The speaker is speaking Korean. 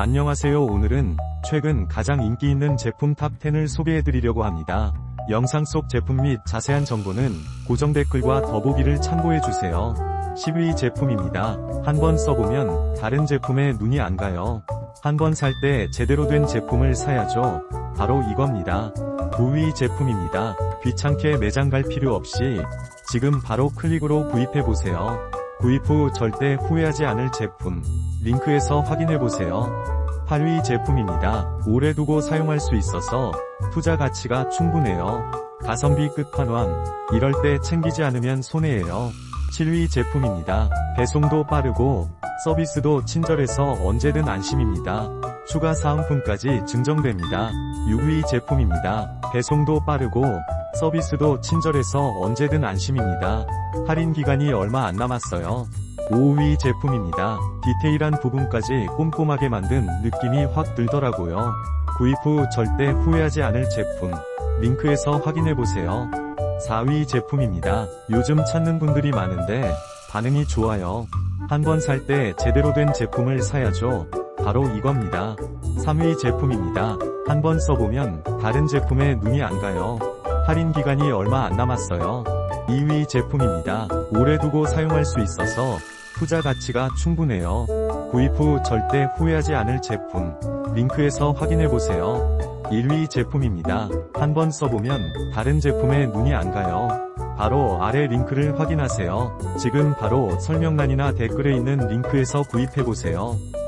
안녕하세요 오늘은 최근 가장 인기 있는 제품 탑10을 소개해드리려고 합니다. 영상 속 제품 및 자세한 정보는 고정 댓글과 더보기를 참고해주세요. 10위 제품입니다. 한번 써보면 다른 제품에 눈이 안 가요. 한번 살 때 제대로 된 제품을 사야죠. 바로 이겁니다. 9위 제품입니다. 귀찮게 매장 갈 필요 없이 지금 바로 클릭으로 구입해보세요. 구입 후 절대 후회하지 않을 제품. 링크에서 확인해보세요. 8위 제품입니다. 오래 두고 사용할 수 있어서 투자 가치가 충분해요. 가성비 끝판왕. 이럴 때 챙기지 않으면 손해예요. 7위 제품입니다. 배송도 빠르고 서비스도 친절해서 언제든 안심입니다. 추가 사은품까지 증정됩니다. 6위 제품입니다. 배송도 빠르고 서비스도 친절해서 언제든 안심입니다. 할인 기간이 얼마 안 남았어요. 5위 제품입니다. 디테일한 부분까지 꼼꼼하게 만든 느낌이 확 들더라고요. 구입 후 절대 후회하지 않을 제품. 링크에서 확인해보세요. 4위 제품입니다. 요즘 찾는 분들이 많은데 반응이 좋아요. 한 번 살 때 제대로 된 제품을 사야죠. 바로 이겁니다. 3위 제품입니다. 한 번 써보면 다른 제품에 눈이 안 가요. 할인 기간이 얼마 안 남았어요. 2위 제품입니다. 오래 두고 사용할 수 있어서 투자 가치가 충분해요. 구입 후 절대 후회하지 않을 제품. 링크에서 확인해보세요. 1위 제품입니다. 한번 써보면 다른 제품에 눈이 안 가요. 바로 아래 링크를 확인하세요. 지금 바로 설명란이나 댓글에 있는 링크에서 구입해보세요.